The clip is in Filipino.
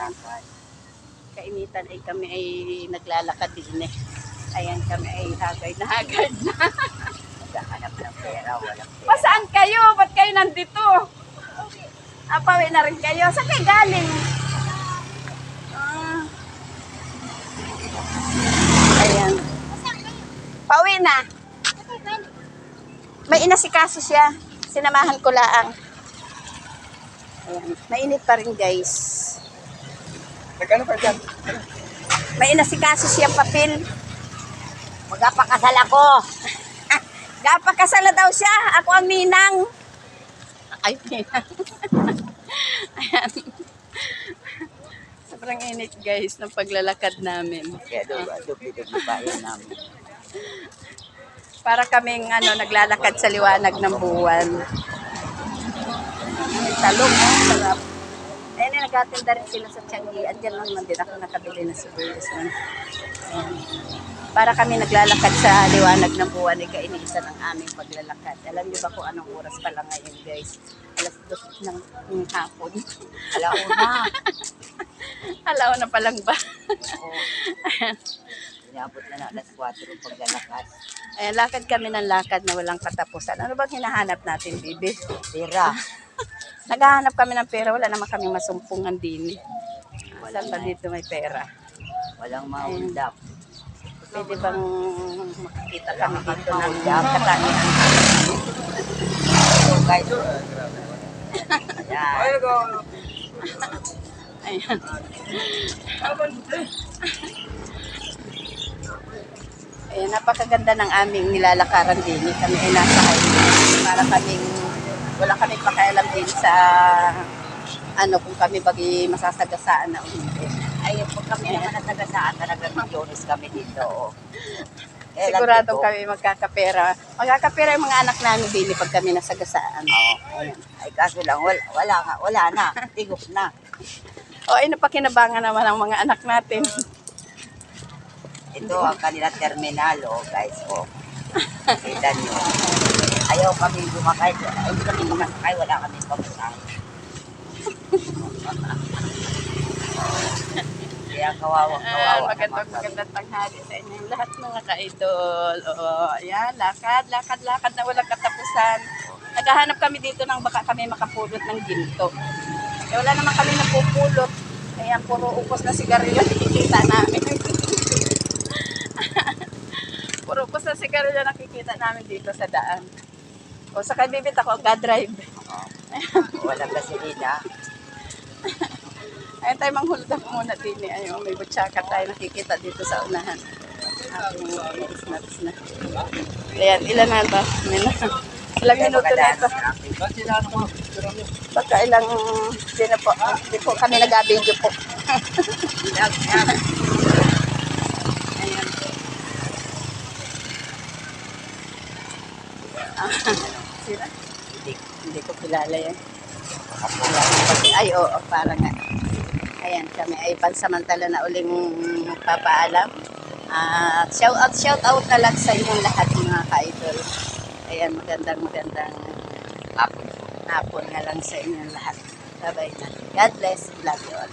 Lakad. kainitan ay kami ay naglalakad din eh. Ayan kami ay hagard na hagard na. Naghahanap ng pera, walang pera. Pasaan kayo? Ba't kayo nandito? Apawi na rin kayo. Saan kayo galing? Ah. Ayan. Pauwi na. May inasikaso siya. Sinamahan ko laang. Ayan. Mainit pa rin guys. Nagkano pa dyan? May inasikaso siyang papel. Magpapakasal ako. Gapakasal na daw siya. Ako ang ninang. Ay, ninang. Ayan. Sobrang init guys ng paglalakad namin. Kaya doon, dubli-dubli pa yun namin. Para kaming ano, naglalakad sa liwanag ng buwan. May talong, oh, sarap. Ayun, eh, nagatinda rin sila sa Tianggi. Andiyan lang naman din ako nakabili ng sibuyas. Ayan. Para kami naglalakad sa liwanag ng buwan, ay kainisan ang aming paglalakad. Alam niyo ba kung anong oras pa lang ngayon, guys? Alas dos ng, ng hapon. Alauna. Alaw na pa lang ba? Oo. Inabot na na alas 4 ang paglalakad. Ayan, lakad kami ng lakad na walang katapusan. Ano bang hinahanap natin, Bibi? Pera. Naghahanap kami ng pera, wala naman kami masumpungan din. Saan ba dito may pera? Walang maundap. Pwede bang makakita kami dito ng? So guys. Ayan. Ayan. Ayan, napakaganda ng aming nilalakaran din. Kami ay nasa highway. Para kaming, wala kami pakialam din sa ano kung kami bagi masasagasaan na o hindi. Ayun po kami naman natagasaan talaga milyones kami dito. oh. Eh, Sigurado kami magkakapera. Magkakapera yung mga anak namin din pag kami nasagasaan. Oo. Ay kaso lang, wala, wala nga, wala na. Tigok na. O ay napakinabangan naman ang mga anak natin. Ito ang kanila terminal, oh guys, oh. Kita nyo. Ayaw kami gumakay. Ayaw kami gumakay, wala kami pagkakas. Kaya kawawa, Ayan, kawawa. magandang naman kami. magandang tanghali sa inyo lahat mga ka-idol. Oo, ayan, lakad, lakad, lakad na walang katapusan. Naghahanap kami dito ng baka kami makapulot ng ginto. Eh, wala naman kami napupulot. Kaya puro upos na sigarilyo nakikita namin. puro upos na sigarilyo nakikita namin dito sa daan. O sa bibit ako, ga-drive. Walang gasolina. Ayun tayo mang-hold up muna din eh. Ayun, may butsaka tayo nakikita dito sa unahan. Ating is na. Ayan, ilan na ito? Ilang minuto na ito. Baka ilang, di na po, di po kami nag-video po. Ayan. Sila? Hindi, hindi ko kilala yan. Ay, oo, para nga. Ayan, kami ay pansamantala na uling papaalam. At shout out, shout out na sa inyong lahat mga ka-idol. Ayan, magandang magandang Hapon. hapon na lang sa inyong lahat. Bye-bye na. God bless. Love you all.